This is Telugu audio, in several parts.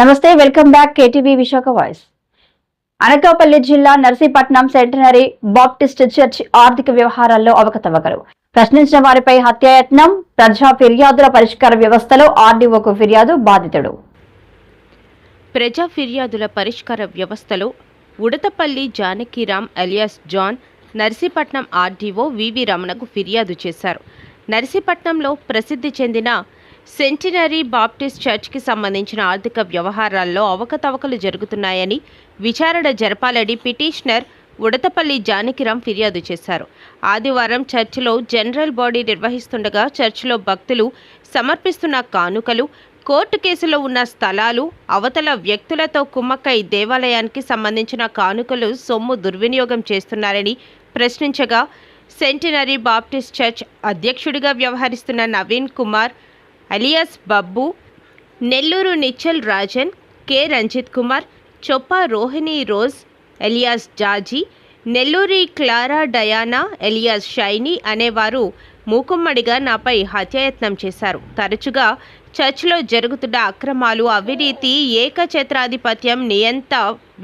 నమస్తే welcome back KTV Visakha voice. Anakapalli జిల్లా నర్సీపట్నం సెంటనరీ బాప్టిస్ట్ చర్చ్ ఆర్థిక వ్యవహారాల్లో అవకతవకలు. ప్రశ్నించిన వారిపై హత్యాయత్నం ప్రజా ఫిర్యాదుల పరిష్కార వ్యవస్థలో ఆర్డీఓకు ఫిర్యాదు బాధితుడు. ప్రజా ఫిర్యాదుల పరిష్కార వ్యవస్థలో Udathapalli Janakiram alias John Narsipatnam RDO V రమణకు ఫిర్యాదు చేశారు. నర్సీపట్నంలో ప్రసిద్ధి చెందిన సెంటినరీ బాప్టిస్ట్ చర్చ్కి సంబంధించిన ఆర్థిక వ్యవహారాల్లో అవకతవకలు జరుగుతున్నాయని విచారణ జరపాలని పిటిషనర్ ఉడతపల్లి జానకిరామ్ ఫిర్యాదు చేశారు. ఆదివారం చర్చిలో జనరల్ బాడీ నిర్వహిస్తుండగా చర్చిలో భక్తులు సమర్పిస్తున్న కానుకలు కోర్టు కేసులో ఉన్న స్థలాలు అవతల వ్యక్తులతో కుమ్మక్కై దేవాలయానికి సంబంధించిన కానుకలు సొమ్ము దుర్వినియోగం చేస్తున్నారని ప్రశ్నించగా సెంటినరీ బాప్టిస్ట్ చర్చ్ అధ్యక్షుడిగా వ్యవహరిస్తున్న Naveen Kumar alias Babbu Nelluru Nichal Rajan K. Ranjith Kumar Choppa Rohini Rose alias Jaji Nelluri Clara Diana alias Shiny అనేవారు మూకుమ్మడిగా నాపై హత్యాయత్నం చేశారు. తరచుగా చర్చ్లో జరుగుతున్న అక్రమాలు అవినీతి ఏకఛత్రాధిపత్యం నియంత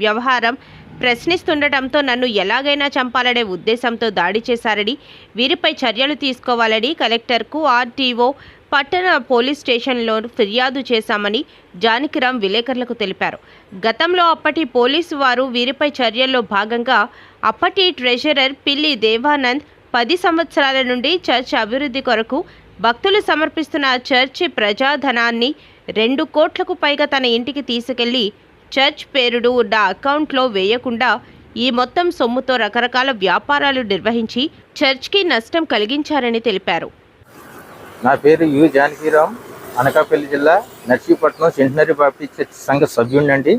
వ్యవహారం ప్రశ్నిస్తుండటంతో నన్ను ఎలాగైనా చంపాలనే ఉద్దేశంతో దాడి చేశారని వీరిపై చర్యలు తీసుకోవాలని కలెక్టర్కు ఆర్టీఓ పట్టణ పోలీస్ స్టేషన్లో ఫిర్యాదు చేశామని జానకిరామ్ విలేకరులకు తెలిపారు. గతంలో అప్పటి పోలీసు వారు వీరిపై చర్యల్లో భాగంగా అప్పటి ట్రెజరర్ పిల్లి దేవానంద్ పది సంవత్సరాల నుండి చర్చ్ అభివృద్ధి కొరకు భక్తులు సమర్పిస్తున్న చర్చి ప్రజాధనాన్ని రెండు కోట్లకు పైగా తన ఇంటికి తీసుకెళ్ళి చర్చ్ పేరుడు ఉన్న అకౌంట్లో వేయకుండా ఈ మొత్తం సొమ్ముతో రకరకాల వ్యాపారాలు నిర్వహించి చర్చ్కి నష్టం కలిగించారని తెలిపారు. నా పేరు యు జానకీరామ్ అనకాపల్లి జిల్లా నర్సీపట్నం సెంటినరీ బాప్టిస్ట్ చర్చ్ సంఘ సభ్యుడినండి.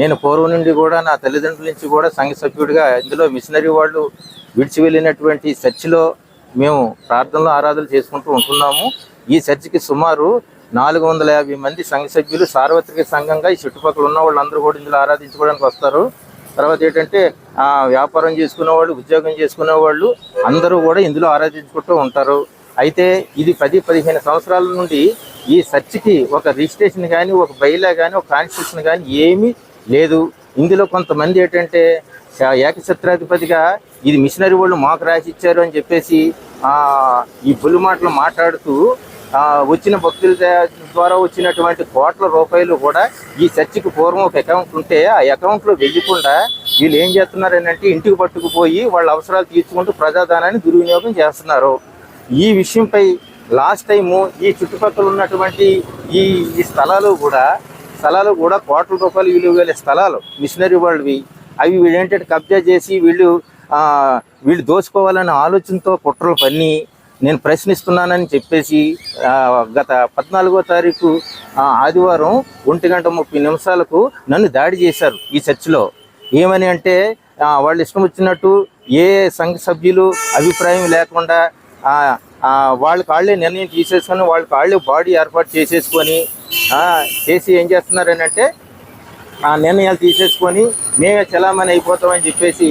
నేను పూర్వం నుండి కూడా నా తల్లిదండ్రుల నుంచి కూడా సంఘ సభ్యుడిగా ఇందులో మిషనరీ వాళ్ళు విడిచి వెళ్ళినటువంటి చర్చిలో మేము ప్రార్థనలు ఆరాధనలు చేసుకుంటూ ఉంటున్నాము. ఈ చర్చికి సుమారు నాలుగు వందల యాభై మంది సంఘ సభ్యులు సార్వత్రిక సంఘంగా ఈ చుట్టుపక్కల ఉన్న వాళ్ళందరూ కూడా ఇందులో ఆరాధించుకోవడానికి వస్తారు. తర్వాత ఏంటంటే వ్యాపారం చేసుకునే వాళ్ళు ఉద్యోగం చేసుకునే వాళ్ళు అందరూ కూడా ఇందులో ఆరాధించుకుంటూ ఉంటారు. అయితే ఇది పది పదిహేను సంవత్సరాల నుండి ఈ చర్చికి ఒక రిజిస్ట్రేషన్ కానీ ఒక బైలా కానీ ఒక కాన్స్టిట్యూషన్ కానీ ఏమీ లేదు. ఇందులో కొంతమంది ఏంటంటే శ- ఏకఛత్రాధిపతిగా ఇది మిషనరీ వాళ్ళు మాకు రాసి ఇచ్చారు అని చెప్పేసి ఈ బుల్లి మాటలు మాట్లాడుతూ వచ్చిన భక్తుల ద్వారా వచ్చినటువంటి కోట్ల రూపాయలు కూడా ఈ చర్చికి పూర్వం ఒక అకౌంట్ ఉంటే ఆ అకౌంట్లో వెళ్ళకుండా వీళ్ళు ఏం చేస్తున్నారు అంటే ఇంటికి పట్టుకుపోయి వాళ్ళ అవసరాలు తీర్చుకుంటూ ప్రజాధనాన్ని దుర్వినియోగం చేస్తున్నారు. ఈ విషయంపై లాస్ట్ టైము ఈ చుట్టుపక్కల ఉన్నటువంటి ఈ ఈ స్థలాలు కూడా స్థలాలు కూడా కోట్ల రూపాయలు విలువ స్థలాలు మిషనరీ వరల్డ్వి. అవి వీళ్ళు ఏంటంటే కబ్జా చేసి వీళ్ళు వీళ్ళు దోచుకోవాలనే ఆలోచనతో కుట్రలు పన్ని నేను ప్రశ్నిస్తున్నానని చెప్పేసి గత పద్నాలుగో తారీఖు ఆదివారం ఒంటి గంట ముప్పై నిమిషాలకు నన్ను దాడి చేశారు ఈ చర్చిలో. ఏమని అంటే వాళ్ళు ఇష్టం వచ్చినట్టు ఏ సంఘ సభ్యులు అభిప్రాయం లేకుండా వాళ్ళ కాళ్ళే నిర్ణయం తీసేసుకొని వాళ్ళ కాళ్ళే బాడీ ఏర్పాటు చేసేసుకొని చేసి ఏం చేస్తున్నారని అంటే ఆ నిర్ణయాలు తీసేసుకొని మేమే చలామణి అయిపోతామని చెప్పేసి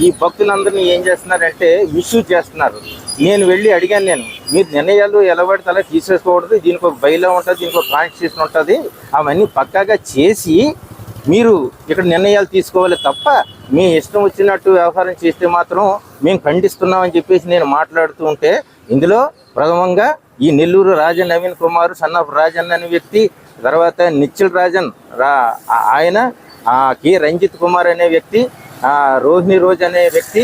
ఈ భక్తులందరినీ ఏం చేస్తున్నారంటే మిస్యూజ్ చేస్తున్నారు. నేను వెళ్ళి అడిగాను నేను మీరు నిర్ణయాలు ఎలా పడితే అలా తీసేసుకోకూడదు దీనికి ఒక బయలో ఉంటుంది దీనికి ఒక కాన్స్టిట్యూషన్ ఉంటుంది అవన్నీ పక్కాగా చేసి మీరు ఇక్కడ నిర్ణయాలు తీసుకోవాలి తప్ప మీ ఇష్టం వచ్చినట్టు వ్యవహారం చేస్తే మాత్రం మేము ఖండిస్తున్నామని చెప్పేసి నేను మాట్లాడుతూ ఉంటే ఇందులో ప్రథమంగా ఈ నెల్లూరు రాజన్ నవీన్ కుమార్ సన్నాఫ్ రాజన్ అనే వ్యక్తి తర్వాత నిచ్చిల్ రాజన్ రా ఆయన కె రంజిత్ కుమార్ అనే వ్యక్తి రోహిణి రోజ్ అనే వ్యక్తి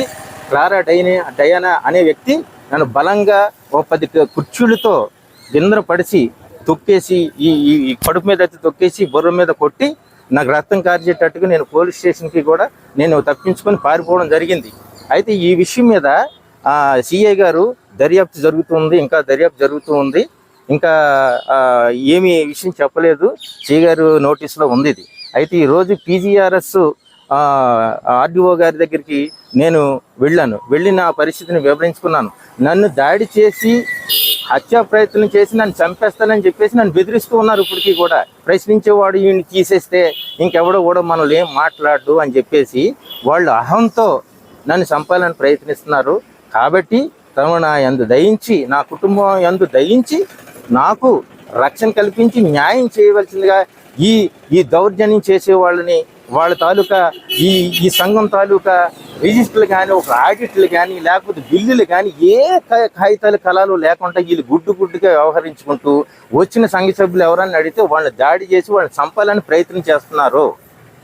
క్లారా డైని డయానా అనే వ్యక్తి నన్ను బలంగా ఓ పది కుర్చీలతో గిందర తొక్కేసి ఈ ఈ కడుపు మీద అయితే తొక్కేసి బుర్ర మీద కొట్టి నాకు రక్తం కార్చేటట్టుగా నేను పోలీస్ స్టేషన్కి కూడా నేను తప్పించుకొని పారిపోవడం జరిగింది. అయితే ఈ విషయం మీద సిఐ గారు దర్యాప్తు జరుగుతుంది ఇంకా దర్యాప్తు జరుగుతూ ఉంది. ఇంకా ఏమీ విషయం చెప్పలేదు. సిఐ గారు నోటీస్లో ఉంది ఇది. అయితే ఈరోజు పీజీఆర్ఎస్ ఆర్డీఓ గారి దగ్గరికి నేను వెళ్ళాను. వెళ్ళి నా పరిస్థితిని వివరించుకున్నాను. నన్ను దాడి చేసి హత్యా ప్రయత్నం చేసి నన్ను చంపేస్తానని చెప్పేసి నన్ను బెదిరిస్తూ ఉన్నారు ఇప్పటికీ కూడా. ప్రశ్నించేవాడు ఈయన తీసేస్తే ఇంకెవడో కూడా మనల్ని ఏం మాట్లాడు అని చెప్పేసి వాళ్ళు అహంతో నన్ను చంపాలని ప్రయత్నిస్తున్నారు. కాబట్టి తమ నా ఎందు దయించి నా కుటుంబం ఎందు దయించి నాకు రక్షణ కల్పించి న్యాయం చేయవలసిందిగా ఈ ఈ దౌర్జన్యం చేసే వాళ్ళని వాళ్ళ తాలూకా ఈ ఈ సంఘం తాలూకా రిజిస్టర్లు కానీ ఒక ఆడిట్లు కానీ లేకపోతే బిల్లులు కానీ ఏ కాగితాలు కళలు లేకుండా వీళ్ళు గుడ్డు గుడ్డుగా వ్యవహరించుకుంటూ వచ్చిన సంఘ సభ్యులు ఎవరన్నా అడిగితే వాళ్ళని దాడి చేసి వాళ్ళని చంపాలని ప్రయత్నం చేస్తున్నారు.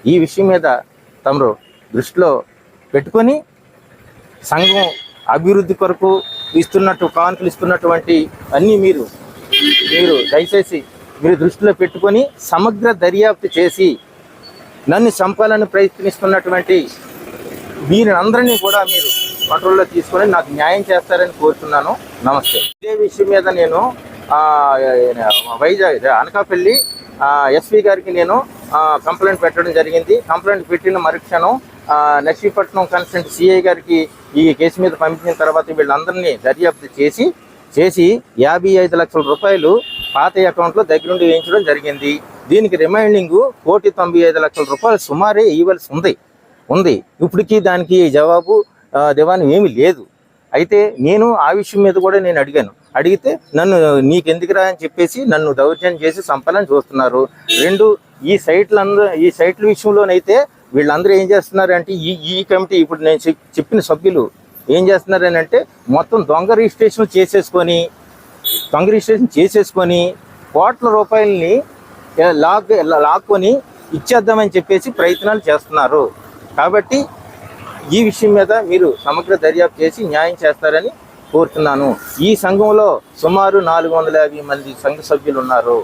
ఈ విషయం మీద తమరు దృష్టిలో పెట్టుకొని సంఘం అభివృద్ధి కొరకు ఇస్తున్నట్టు కానుకలు ఇస్తున్నటువంటి అన్నీ మీరు మీరు దయచేసి మీరు దృష్టిలో పెట్టుకొని సమగ్ర దర్యాప్తు చేసి నన్ను చంపాలని ప్రయత్నిస్తున్నటువంటి వీరినందరినీ కూడా మీరు కంట్రోల్లో తీసుకొని నాకు న్యాయం చేస్తారని కోరుతున్నాను. నమస్తే. ఇదే విషయం మీద నేను వైజాగ్ అనకాపల్లి ఎస్పీ గారికి నేను కంప్లైంట్ పెట్టడం జరిగింది. కంప్లైంట్ పెట్టిన మరుక్షణం నర్సీపట్నం కన్సెంట్ సిఐ గారికి ఈ కేసు మీద పంపించిన తర్వాత వీళ్ళందరినీ దర్యాప్తు చేసి చేసి యాభై ఐదు లక్షల రూపాయలు పాత అకౌంట్లో దగ్గరుండి వేయించడం జరిగింది. దీనికి రిమైండింగ్ కోటి తొంభై ఐదు లక్షల రూపాయలు సుమారే ఇవ్వాల్సి ఉంది. ఉంది. ఇప్పటికీ దానికి జవాబు దివానం ఏమి ఏమీ లేదు. అయితే నేను ఆ విషయం మీద కూడా నేను అడిగాను. అడిగితే నన్ను నీకెందుకురా అని చెప్పేసి నన్ను దౌర్జన్యం చేసి సంపాలని చూస్తున్నారు. రెండు ఈ సైట్లు అందరూ ఈ సైట్ల విషయంలోనైతే వీళ్ళందరూ ఏం చేస్తున్నారంటే ఈ ఈ కమిటీ ఇప్పుడు నేను చెప్పిన సభ్యులు ఏం చేస్తున్నారని అంటే మొత్తం దొంగ రిజిస్ట్రేషన్ చేసేసుకొని దొంగ రిజిస్ట్రేషన్ చేసేసుకొని కోట్ల రూపాయలని లాక్ లాక్కొని ఇచ్చేద్దామని చెప్పేసి ప్రయత్నాలు చేస్తున్నారు. కాబట్టి ఈ విషయం మీద మీరు సమగ్ర దర్యాప్తు చేసి న్యాయం చేస్తారని కోరుతున్నాను. ఈ సంఘంలో సుమారు నాలుగు వందల యాభై మంది సంఘ సభ్యులు ఉన్నారు.